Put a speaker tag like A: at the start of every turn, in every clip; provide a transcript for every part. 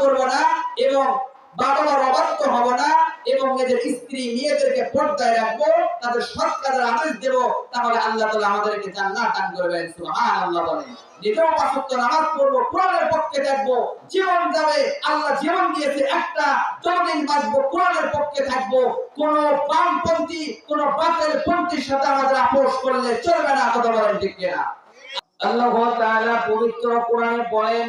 A: করব না এবং পক্ষে থাকব, জীবন যাবে, আল্লাহ জীবন দিয়েছে একটা বাঁচবো, কোরআনের পক্ষে থাকব। কোন বামপন্থী, কোন বাতিল পন্থীর সাথে আমাদের আপোষ করলে চলবে না, কথা বলেন ঠিক কিনা? আল্লাহ পবিত্র কোরআনে বলেন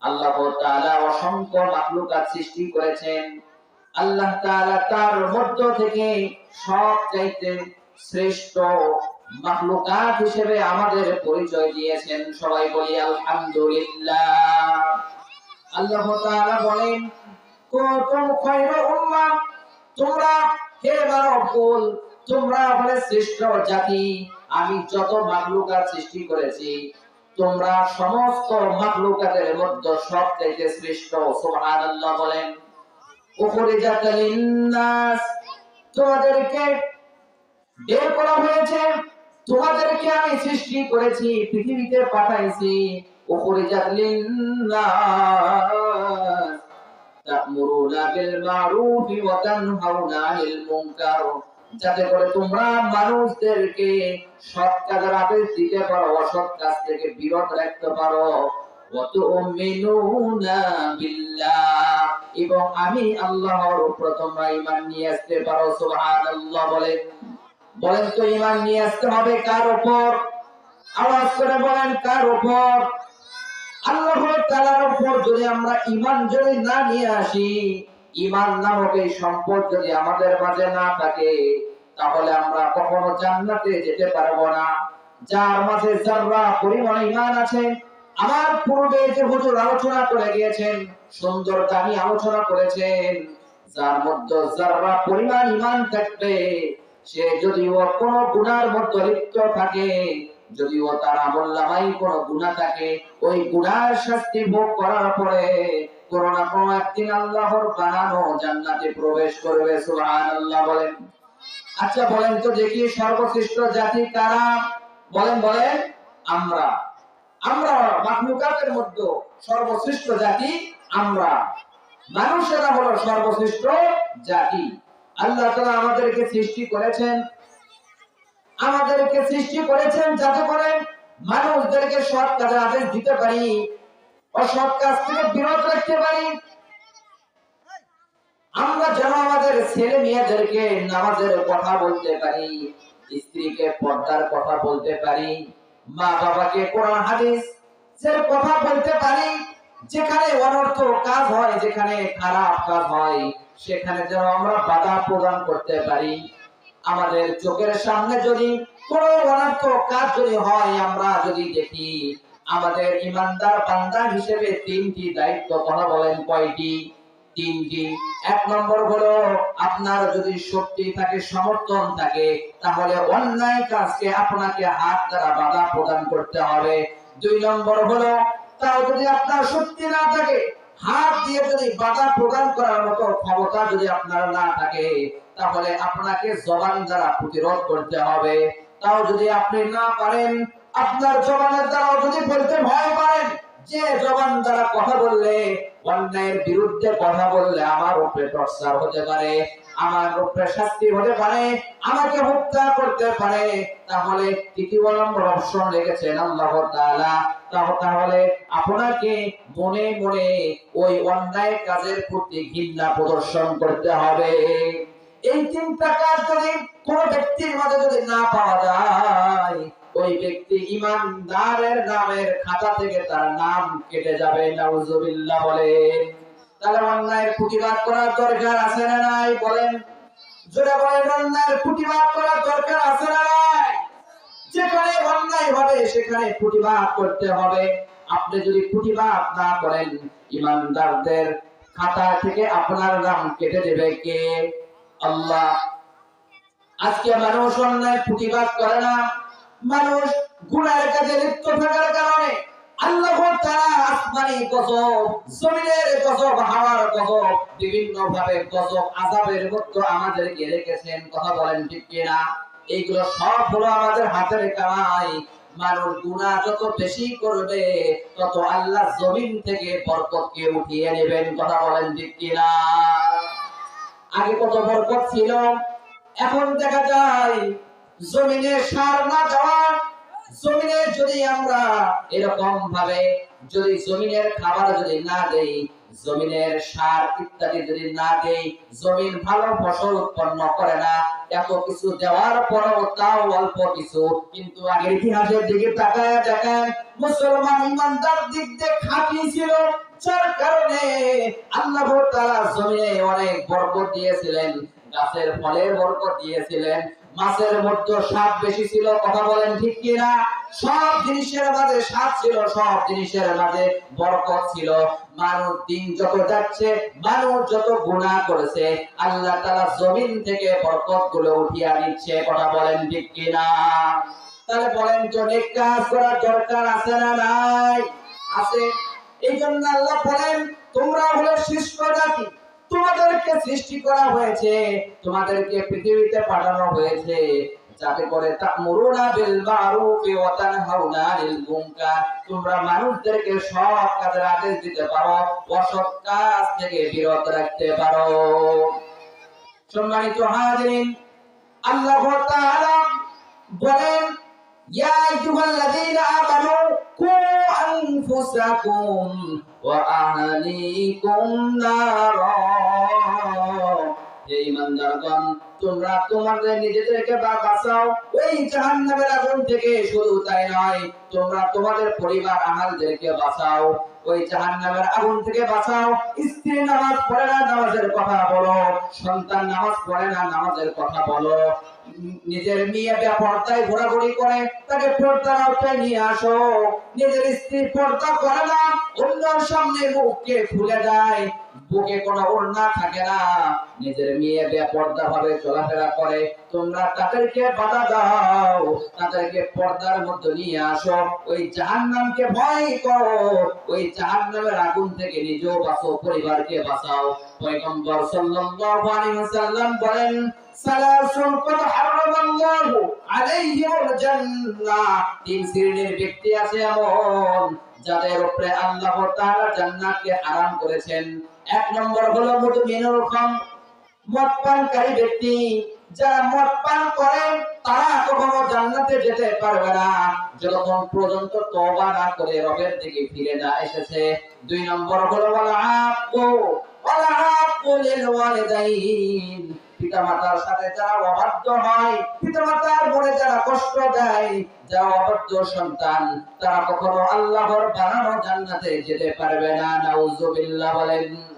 A: আল্লাহ তাআলা অসংখ্য সৃষ্টি করেছেন। আল্লাহ তাআলা তার মধ্য থেকে শ্রেষ্ঠ হিসেবে আমাদের পরিচয় দিয়েছেন। সবাই বলি আলহামদুলিল্লাহ। আল্লাহ তাআলা বলেন উম্মাহ, তোমরা হে তোমরা শ্রেষ্ঠ জাতি। আমি যত মাখলুকাত সৃষ্টি করেছি তোমরা সমস্ত মাখলুকাতের মধ্যে সবথেকে শ্রেষ্ঠ, সুবহানাল্লাহ বলেন। উখরিজাত লিন্নাস, তোমাদেরকে বের করা হয়েছে, তোমাদেরকে আমি সৃষ্টি করেছি, পৃথিবীতে পাঠাইছি। উখরিজাত লিন্নাস, তা'মুরুনা বিল মারুফ ওয়া তানহাউনা আনিল মুনকার। যাতে করে তোমরা মানুষদেরকে সৎ কাজের আদেশ দিতে পারো, অসৎ কাজ থেকে বিরত রাখতে পারো। এবং আমি আল্লাহর উপর তোমরা ঈমান নিয়ে আসতে পারো বলেন তো ঈমান নিয়ে আসতে হবে কার উপর? আওয়াজ করে বলেন কার উপর? আল্লাহ তাআলার উপর যদি আমরা ইমান যদি না নিয়ে আসি ঈমান নামক এই সম্পদ যদি আমাদের মাঝে না থাকে, তাহলে আমরা কখনো জান্নাতে যেতে পারব না। যার মাঝে যারা পরিমাণ ঈমান আছে, আমার পূর্বে যে হুজুর আলোচনা করে গিয়েছেন, সুন্দর দামি আলোচনা করেছেন, যার মধ্যে যারা পরিমাণ ঈমান থাকবে, সে যদি ও কোনো গুনার মধ্যে লিপ্ত থাকে, যদিও তার আমল কোনো গুনাহ থাকে, ওই গুণার শাস্তি ভোগ করার পরে কোনো কোনো একদিন আল্লাহর বানানো জান্নাতে প্রবেশ করবে বলেন। আচ্ছা বলেন তো দেখি সর্বশ্রেষ্ঠ জাতি কারা? বলেন বলেন, আমরা। আমরা মাখলুকাতের মধ্যে সর্বশ্রেষ্ঠ জাতি আমরা। মানুষেরা হলো সর্বশ্রেষ্ঠ জাতি। আল্লাহ তাআলা আমাদেরকে সৃষ্টি করেছেন। আমাদেরকে সৃষ্টি করেছেন যাতে করে মানুষদেরকে সৎ কাজের আদেশ দিতে পারি। আমরা যেন আমাদের ছেলে মেয়েদেরকে নামাজের কথা বলতে পারি, স্ত্রীকে পর্দার কথা বলতে পারি, মা বাবাকে কোরআন, হাদিস কথা বলতে পারি, যেখানে অনর্থ কাজ হয়, যেখানে খারাপ কাজ হয়, সেখানে যেন আমরা বাধা প্রদান করতে পারি। আমাদের চোখের সামনে যদি কোনো অনর্থ কাজ যদি হয়, আমরা যদি দেখি আমাদের ইমানদার বান্দা হিসেবে তিনটি দায়িত্ব কথা বলেন কয়টি? তিনটি। এক নম্বর হলো আপনার যদি শক্তি থাকে, সমর্থন থাকে, তাহলে অন্যায় কাজকে আপনাকে হাত দ্বারা বাধা প্রদান করতে হবে। দুই নম্বর হলো, তাও যদি আপনার শক্তি না থাকে, হাত দিয়ে যদি বাধা প্রদান করার মতো ক্ষমতা যদি আপনার না থাকে, তাহলে আপনাকে জবান দ্বারা প্রতিরোধ করতে হবে। তাও যদি আপনি না পারেন আপনার জবানের দ্বারাও যদি বলতে ভয় পারেন যে জবান দ্বারা কথা বললে, অন্যায়ের বিরুদ্ধে কথা বললে আমার উপরে টর্চার হতে পারে, আমার উপরে শাস্তি হতে পারে, আমাকে হত্যা করতে পারে, তাহলে তৃতীয় রেখেছেন আল্লাহ তাহলে আপনাকে মনে মনে ওই অন্যায় কাজের প্রতি ঘৃণা প্রদর্শন করতে হবে। এই তিনটা কাজ যদি কোন ব্যক্তির মাঝে যদি না পাওয়া যায় ওই ব্যক্তি ইমানদারের নামের খাতা থেকে তার নাম কেটে যাবে, নাউজুবিল্লাহ বলেন তাহলে অন্যায়ের প্রতিবাদ করার দরকার আছে না নাই? বলেন। জোরে বলেন, অন্যায়ের প্রতিবাদ করার দরকার আছে না নাই? যেখানে অন্যায় হবে, সেখানে প্রতিবাদ করতে হবে। আপনি যদি প্রতিবাদ না করেন, ইমানদারদের খাতা থেকে আপনার নাম কেটে দেবে কে? আল্লাহ। আজকে মানুষ অন্যায় প্রতিবাদ করে না। মানুষ গুনার কাজে লিপ্ত থাকার কারণে আল্লাহ তাআলা আসমানি জমিনের হাওয়ার বিভিন্ন ভাবে মধ্যে আমাদেরকে রেখেছেন। কথা বলেন ঠিক কিনা? এইগুলো সব হলো আমাদের হাতের কামাই। মানুষ গুনাহ যত বেশি করবে, তত আল্লাহ জমিন থেকে বরকতকে উঠিয়ে নেবেন। কথা বলেন ঠিক কিনা? আগে কত বরকত ছিল? এখন দেখা যায় জমিনে সার না দেওয়া, জমিনে যদি আমরা এরকম ভাবে যদি জমিনের খাবার যদি না দেই, জমিনের সার ইত্যাদি যদি না দেই, জমিন ভালো ফসল উৎপন্ন করে না, এত কিছু দেওয়ার পরও তাও অল্প কিছু। কিন্তু আগের ইতিহাসের দিকে তাকায় দেখেন, মুসলমান ইমানদার দিক দিয়ে খাঁটি ছিল। যার কারণে আল্লাহ তাআলা জমিনে অনেক বরকত দিয়েছিলেন, গাছের ফলে বরকত দিয়েছিলেন। মাছের মধ্যে স্বাদ বেশি ছিল, কথা বলেন ঠিক কিনা? সব জিনিসের মাঝে স্বাদ ছিল, সব জিনিসের মাঝে বরকত ছিল। মানুষ দিন যত যাচ্ছে, মানুষ যত গুনাহ করেছে, আল্লাহ তাআলা জমিন থেকে বরকতগুলো উঠিয়ে নিচ্ছে কথা বলেন ঠিক কিনা? তাহলে বলেন তো, নেক কাজ করার দরকার আছে না নাই? আছে। এই জন্য আল্লাহ বলেন, তোমরা হলে শ্রেষ্ঠ জাতি। তোমাদেরকে সৃষ্টি করা হয়েছে, তোমাদেরকে পৃথিবীতে পাঠানো হয়েছে। যাতে করে তা'মুরুনা বিল মারুফি ওয়া তানহাউনা আনিল মুনকার। তোমরা মানুষদেরকে সৎ কাজের আদেশ দিতে পারো, অসৎ কাজ থেকে বিরত রাখতে পারো। সম্মানিত হাজিরিন, আল্লাহ তাআলা বলেন, ইয়া আইয়ুহাল্লাযীনা আমানু কু আনফুসাকুম ওয়া আহলিকুম নারা। হে ইমানদারগণ তোমরা তোমাদের নিজেদেরকে বাঁচাও। ওই জাহান্নামের আগুন থেকে শুধু তাই নয়, তোমরা তোমাদের পরিবার আহালদেরকে বাঁচাও। ওই জাহান্নামের আগুন থেকে বাঁচাও। স্ত্রী নামাজ পড়ে না নামাজের কথা বলো, সন্তান নামাজ পড়ে না নামাজের কথা বলো। নিজের মেয়ে পর্দায় ঘোরাঘুরি করে, তাকে পর্দার আওতায় নিয়ে আসো। নিজের স্ত্রী পর্দা করে না, অন্যর সামনে মুখকে খুলে যায় বুকে কোনো ওড়না থাকে না। নিজের মেয়ে ভাবে চলাফেরা করে, তোমরা তাদেরকে বাধা দাও, তাদেরকে পর্দার মধ্যে নিয়ে আসো। ওই ভয় করো, ওই আগুন থেকে নিজেও বাঁচো, পরিবারকে বাঁচাও। পয়গম্বর সাল্লাল্লাহু আলাইহি বলেন, সালাসুন জান্নাহ। তিন শ্রেণির ব্যক্তি আছে এমন, যাদের উপরে আল্লাহ তাআলা জান্নাতকে হারাম করেছেন। এক নম্বর হলো মুতমিনুল খাম মদ পানকারী ব্যক্তি, যারা মদ পান তারা কখনো জান্নাতে যেতে পারবে না। যতক্ষণ পর্যন্ত তওবা না করে রবের দিকে ফিরে না এসেছে। দুই নম্বর হলো লিল ওয়ালিদাইন সাথে যারা অবাধ্য হয় মনে যারা কষ্ট দেয়, যারা অবাধ্য সন্তান, তারা কখনো আল্লাহর বানানো জান্নাতে যেতে পারবে না। নাউজুবিল্লাহ বলেন।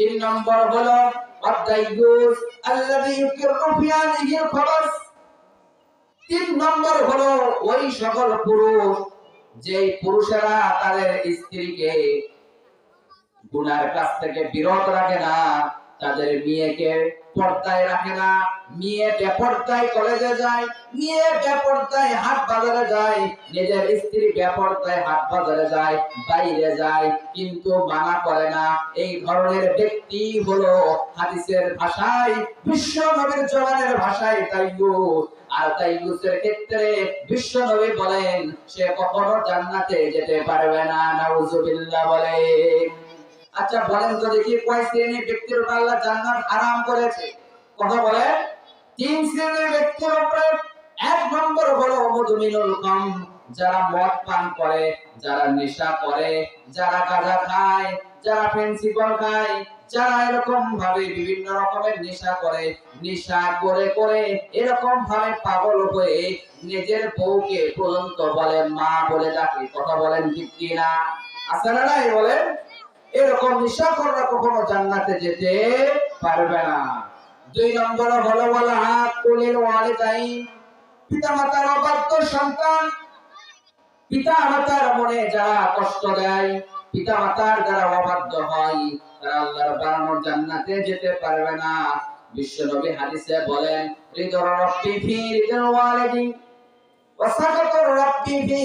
A: তিন নম্বর হলো তিন নম্বর হলো ওই সকল পুরুষ যে পুরুষেরা তাদের স্ত্রীকে গুনার কাছ থেকে বিরত রাখে না, তাদের মেয়েকে পর্দায় রাখে না মেয়ে কলেজে যায় মেয়ে হাট বাজারে যায়, নিজের স্ত্রী হাট বাজারে যায়, বাইরে যায়, কিন্তু মানা করে না। এই ধরনের ব্যক্তি হলো হাদিসের ভাষায় জবানের ভাষায় আর ক্ষেত্রে বলেন, সে কখনো জান্নাতে যেতে পারবে না, নাউজুবিল্লাহ বলেন আচ্ছা বলেন তো দেখি কয় শ্রেণির ব্যক্তির উপর জান্নাত করেছে? কথা বলেন। যারা নেশা করে, যারা গাঁজা খায়, যারা খায়, যারা এরকম ভাবে বিভিন্ন রকমের নেশা করে নেশা করে করে এরকম ভাবে পাগল হয়ে নিজের বউকে পর্যন্ত বলে, মা বলে ডাকে। কথা বলেন ঠিক কিনা? আছে না নাই বলেন? এরকম নিশাখররা কখনো জান্নাতে যেতে পারবে না। দুই নম্বর হলো বলা হাত কোলের ওয়ালিদাই পিতা মাতার অবাধ্য সন্তান। পিতা মাতার মনে যারা কষ্ট দেয় পিতা মাতার যারা অবাধ্য হয়, তারা আল্লাহর বানানোর জান্নাতে যেতে পারবে না। বিশ্বনবী হাদিসে বলেন রব্বি ফি রব্বি ফি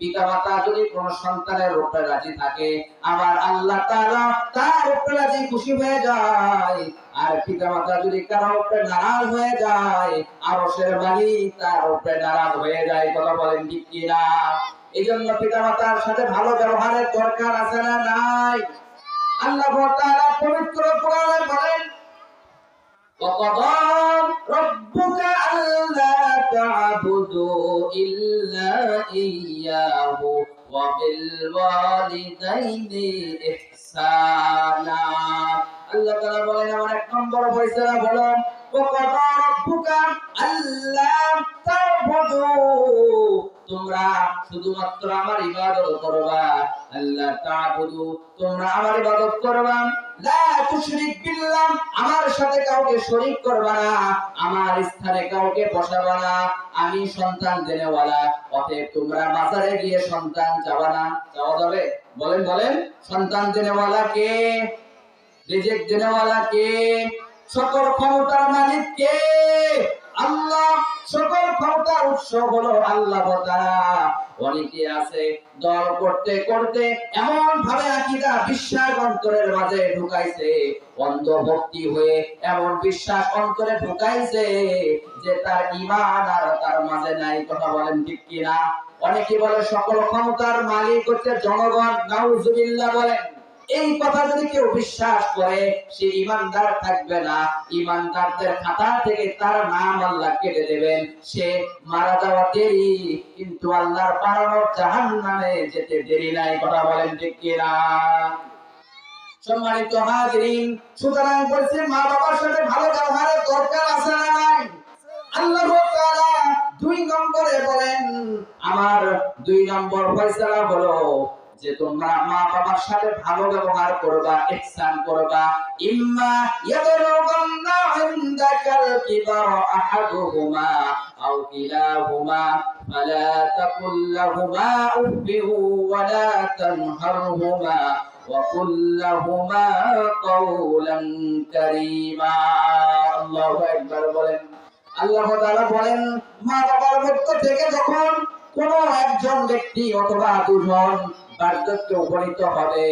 A: পিতা মাতা যদি কোন সন্তানের উপরে রাজি থাকে আমার আল্লাহ তাআলা তার উপরে রাজি খুশি হয়ে যায় আর পিতা মাতা যদি কারো উপরে নারাজ হয়ে যায় আরশের মালিক তার উপরে নারাজ হয়ে যায় কথা বলেন ঠিক কিনা এই জন্য পিতা মাতার সাথে ভালো ব্যবহারের দরকার আছে না নাই আল্লাহ তাআলা পবিত্র কোরআনে বলেন وقضى ربك ألا تعبدوا إلا إياه وبالوالدين إحسانا আল্লাহ তাআলা বলেন আমার এক নম্বর ফয়সালা হলো وقضى ربك ألا تعبدوا তোমরা শুধুমাত্র আমার ইবাদত করবা। আল্লাহ তাআবুদু তোমরা আমার ইবাদত করবা। লা তুশরিক বিল্লাহ, আমার সাথে কাউকে শরীক করবা না। আমার স্থানে কাউকে বসাবা না। আমি সন্তান দেনেওয়ালা অতএব তোমরা বাজারে গিয়ে সন্তান চাবা না। চাওয়া যাবে? বলেন বলেন। সন্তান দেনেওয়ালা কে? রিজিক দেনেওয়ালা কে? সকল ক্ষমতার মালিক কে? আল্লাহ, সকল ক্ষমতার উৎস হলো আল্লাহ অনেকে আছে দল করতে করতে এমন ভাবে আকিদা বিশ্বাস অন্তরের মাঝে ঢুকাইছে অন্ধ ভক্তি হয়ে এমন বিশ্বাস অন্তরে ঢুকাইছে যে তার ইমান আর তার মাঝে নাই, কথা বলেন ঠিক কিনা? অনেকে বলে, সকল ক্ষমতার মালিক হচ্ছে জনগণ। নাউজুবিল্লাহ বলেন। এই কথা যদি কেউ বিশ্বাস করে, সে ইমানদার থাকবে না। ইমানদারদের খাতা থেকে তার নাম আল্লাহ কেটে দেবেন। সে মারা যাওয়া দেরি, কিন্তু আল্লাহর বানানোর জাহান নামে যেতে দেরি নাই। কথা বলেন ঠিক কিনা? সম্মানিত হাজরিন, সুতরাং বলছে মা বাবার সাথে ভালো ব্যবহারের দরকার আছে না নাই। আল্লাহ দুই নম্বরে বলেন, আমার দুই নম্বর ফয়সালা হলো যে তোমরা মা বাবার সাথে ভালো ব্যবহার করবা ইহসান করবা ইম্মা ইয়াবলুগান্না ইনদাকাল কিবার আহাদুহুমা আও কিলাহুমা ফালা তাকুল লাহুমা উফিন ওয়ালা তানহারহুমা وقل لهما قولا كريما الله اكبر বলেন আল্লাহ তাআলা বলেন মা বাবার মধ্য থেকে যখন কোন একজন ব্যক্তি অথবা দুজন বার্ধক্যে উপনীত হবে,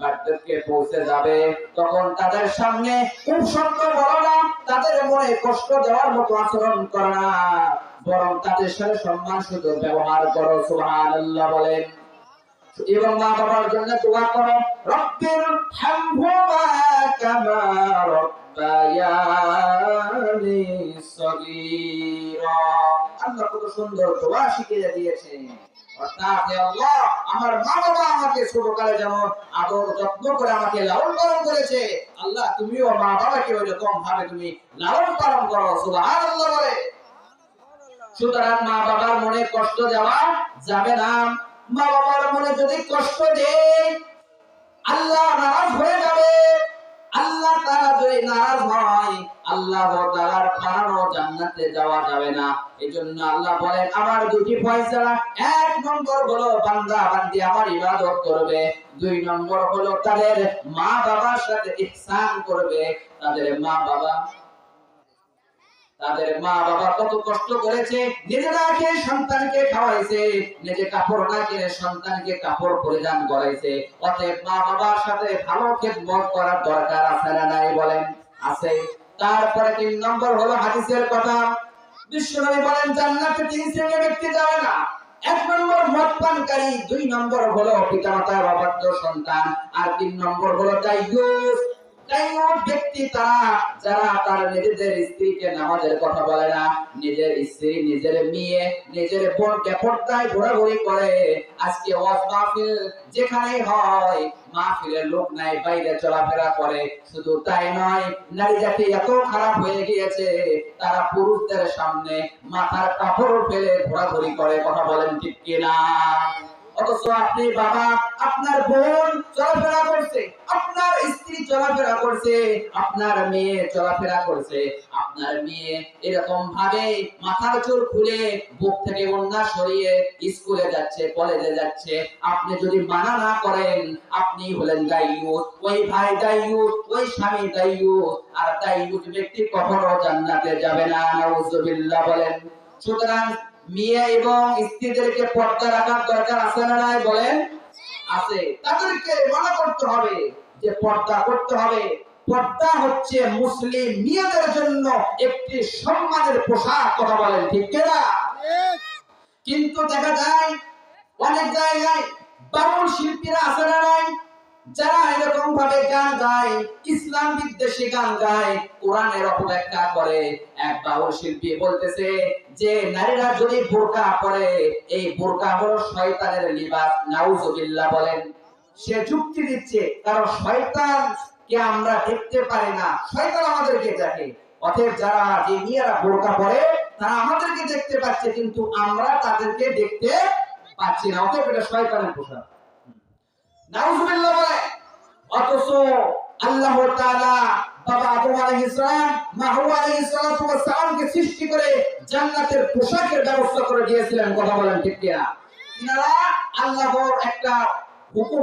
A: বার্ধক্যে পৌঁছে যাবে। তখন তাদের সামনে খুব শব্দ বলো না তাদের মনে কষ্ট দেওয়ার মতো আচরণ করো বরং তাদের সাথে সম্মান শুধু ব্যবহার করো, সুবহানাল্লাহ বলেন। এবং মা বাবার জন্য দোয়া করো, রব্বির আল্লাহ কত সুন্দর দোয়া শিখিয়ে আল্লাহ আমার মা বাবা আমাকে যেমন আদর যত্ন করে আমাকে লালন পালন করেছে, আল্লাহ তুমিও মা বাবাকে ওই রকম ভাবে তুমি লালন পালন করো বলে। সুতরাং মা বাবার মনে কষ্ট দেওয়া যাবে না। মা বাবার মনে যদি কষ্ট দেয়, আল্লাহ নারাজ হয়ে যাবে। আল্লাহ তারা যদি নারাজ হয়, আল্লাহ তাআলার বানানো জান্নাতে যাওয়া যাবে না। এজন্য আল্লাহ বলেন, আমার দুটি ফয়সালা, এক নম্বর হলো বান্দা বান্দি আমার ইবাদত করবে, দুই নম্বর হলো তাদের মা বাবার সাথে ইহসান করবে, তাদের মা বাবা তাদের মা বাবা কত কষ্ট করেছে নিজে না সন্তানকে খাওয়াইছে নিজে কাপড় না কিনে সন্তানকে কাপড় পরিধান করাইছে। অতএব মা বাবার সাথে ভালো খেদমত করার দরকার আছে না নাই বলেন? আছে। তারপরে তিন নম্বর হলো হাদিসের কথা। বিশ্বনবী বলেন, জান্নাতে তিন শ্রেণির ব্যক্তি যাবে না। এক নম্বর মদ পানকারী দুই নম্বর হলো পিতামাতার অবাধ্য সন্তান, আর তিন নম্বর হলো দায়ুস। দায়ুস ব্যক্তি তারা যারা তার নিজেদের স্ত্রীকে নামাজের কথা বলে না, নিজের স্ত্রী, নিজের মেয়ে, নিজের বোনকে পর্দায় ঘোরাঘুরি করে। আজকে ওয়াজ মাহফিল যেখানেই হয়, মাহফিলের লোক নাই, বাইরে চলাফেরা করে। শুধু তাই নয়, নারী জাতি এত খারাপ হয়ে গিয়েছে, তারা পুরুষদের সামনে মাথার কাপড় ফেলে ঘোরাঘুরি করে। কথা বলেন ঠিক কিনা? অথচ আপনি বাবা, আপনার বোন চলাফেরা করছে, আপনার স্ত্রী চলাফেরা করছে, আপনার মেয়ে চলাফেরা করছে, আপনার মেয়ে এরকম ভাবে মাথার খুলে বুক থেকে সরিয়ে স্কুলে যাচ্ছে কলেজে যাচ্ছে। আপনি যদি মানা না করেন, আপনি হলেন দায়ুস ওই ভাই দায়ুস ওই স্বামী দায়ুস আর দায়ুস ব্যক্তি কখনো জান্নাতে যাবে না বলেন। সুতরাং মেয়ে এবং স্ত্রীদেরকে পর্দা রাখার দরকার আছে না নাই বলেন? আছে। তাদেরকে মনে করতে হবে যে পর্দা করতে হবে। পর্দা হচ্ছে মুসলিম মেয়েদের জন্য একটি সম্মানের পোশাক, কথা বলেন ঠিক কিনা? কিন্তু দেখা যায় অনেক জায়গায় বাউল শিল্পীরা আছে না নাই? যারা এরকম ভাবে গান গায়, ইসলাম বিদ্বেষী গান গায়, কোরআনের অপব্যাখ্যা করে। এক বাউল শিল্পী বলতেছে যে, নারীরা যদি বোরকা পরে, এই বোরকা হলো শয়তানের লিবাস, নাউজুবিল্লাহ বলেন। সে যুক্তি দিচ্ছে, কারণ শয়তান কে আমরা দেখতে পারি না, শয়তান আমাদেরকে দেখে। অতএব যারা যে মেয়েরা বোরকা পরে, তারা আমাদেরকে দেখতে পাচ্ছে, কিন্তু আমরা তাদেরকে দেখতে পাচ্ছি না। অতএব এটা শয়তানের পোশাক। নাউজুবিল্লাহ বলে, অথচ আল্লাহ তাআলা বাবা আদম আলাইহিস সালাম মা হাওয়া আলাইহিস সৃষ্টি করে জান্নাতের পোশাকের ব্যবস্থা করে দিয়েছিলেন। কথা বলেন ঠিক কিনা? তিনারা আল্লাহর একটা হুকুম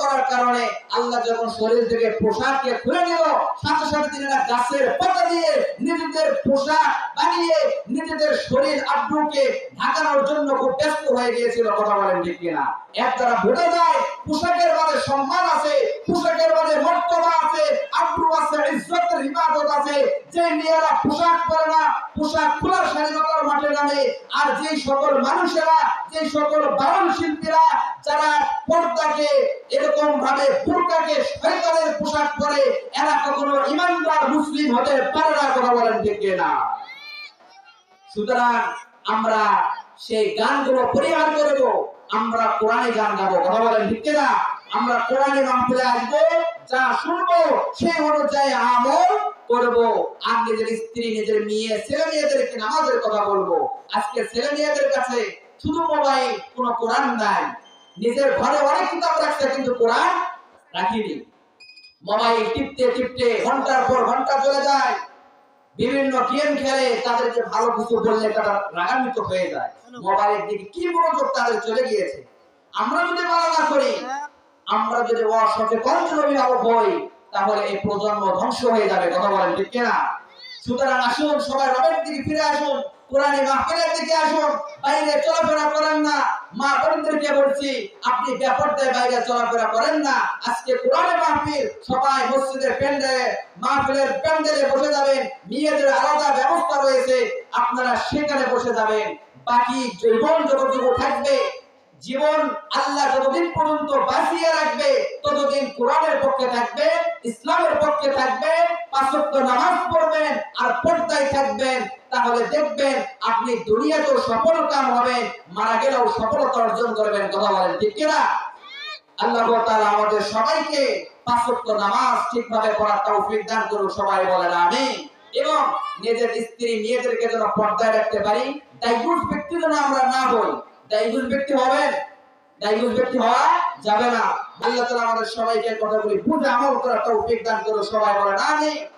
A: করার কারণে আল্লাহ যখন শরীর থেকে পোশাককে খুলে নিল, সাথে সাথে তিনারা গাছের পাতা দিয়ে নিজেদের পোশাক বানিয়ে নিজেদের শরীর আব্রুকে ঢাকানোর জন্য খুব ব্যস্ত হয়ে গিয়েছিল, কথা বলেন ঠিক কিনা? এর দ্বারা বোঝা যায়, পোশাকের মাঝে সম্মান আছে, পোশাকের মাঝে মর্তবা আছে, আব্রু আছে, ইজ্জতের ইবাদত আছে। যে মেয়েরা পোশাক পরে না, পোশাক খোলার স্বাধীনতার মাঠে নামে, আর যে সকল মানুষেরা যে সকল বারণ শিল্পীরা, যারা পর্দাকে এরকম ভাবে বুরকাকে শয়তানের পোশাক পরে এরা কখনো ইমানদার মুসলিম হতে পারে না, কথা বলেন ঠিক না সুতরাং আমরা সেই গানগুলো পরিহার করব, আমরা কোরআনে গান গাবো, কথা বলেন ঠিক না আমরা কোরআনে মাহফিলে আসব, যা শুনব সেই অনুযায়ী আমল করব। আর নিজের স্ত্রী, নিজের মেয়ে, ছেলে মেয়েদেরকে নামাজের কথা বলব। আজকে ছেলে মেয়েদের কাছে শুধু মোবাইল, কোনো কোরআন নাই। নিজের ঘরে অনেক কিতাব রাখছে, কিন্তু কোরআন রাখিনি। মোবাইল টিপতে টিপতে ঘণ্টার পর ঘণ্টা চলে যায়। বিভিন্ন গেম খেলে তাদেরকে ভালো কিছু বললে তারা রাগান্বিত হয়ে যায়। মোবাইলের দিকে কি মনোযোগ তাদের চলে গিয়েছে? আমরা যদি মানা না করি, আমরা যদি অসচেতন অভিভাবক হই, তাহলে এই প্রজন্ম ধ্বংস হয়ে যাবে, কথা বলেন ঠিক কিনা? সুতরাং আসুন, সবাই রবের দিকে ফিরে আসুন। কোরআনে মাহফিলের দিকে আসুন, বাইরে চলাফেরা করেন না। মা বোনদেরকে বলছি, আপনি ব্যাপারটায় বাইরে চলাফেরা করেন না। আজকে কোরআনে মাহফিল, সবাই মসজিদের প্যান্ডেলে, মাহফিলের প্যান্ডেলে বসে যাবেন। মেয়েদের আলাদা ব্যবস্থা রয়েছে, আপনারা সেখানে বসে যাবেন। বাকি জীবন যতটুকু থাকবে, জীবন আল্লাহ যতদিন পর্যন্ত বাঁচিয়ে রাখবে, ততদিন কোরআনের পক্ষে থাকবে, ইসলামের পক্ষে থাকবে পাঁচক্ত নামাজ পড়বেন, আর পর্দায় থাকবেন। তাহলে দেখবেন আপনি দুনিয়াতেও সফল কাম হবেন, মারা গেলেও সফলতা অর্জন করবেন, কথা বলেন ঠিক কিনা? আল্লাহ তাআলা আমাদের সবাইকে পাঁচক্ত নামাজ ঠিকভাবে পড়ার তৌফিক দান করুন সবাই বলেন আমিন। এবং নিজের স্ত্রী, মেয়েদেরকে যেন পর্দায় রাখতে পারি ডাইভোর্স ব্যক্তি যেন আমরা না হই। ডাইভোর্স ব্যক্তি হবেন? ডাইভোর্স ব্যক্তি হওয়া যাবে না। আল্লাহ তাআলা আমাদের সবাইকে কথাগুলি বুঝে আমল করার তৌফিক দান করুন সবাই বলেন আমিন।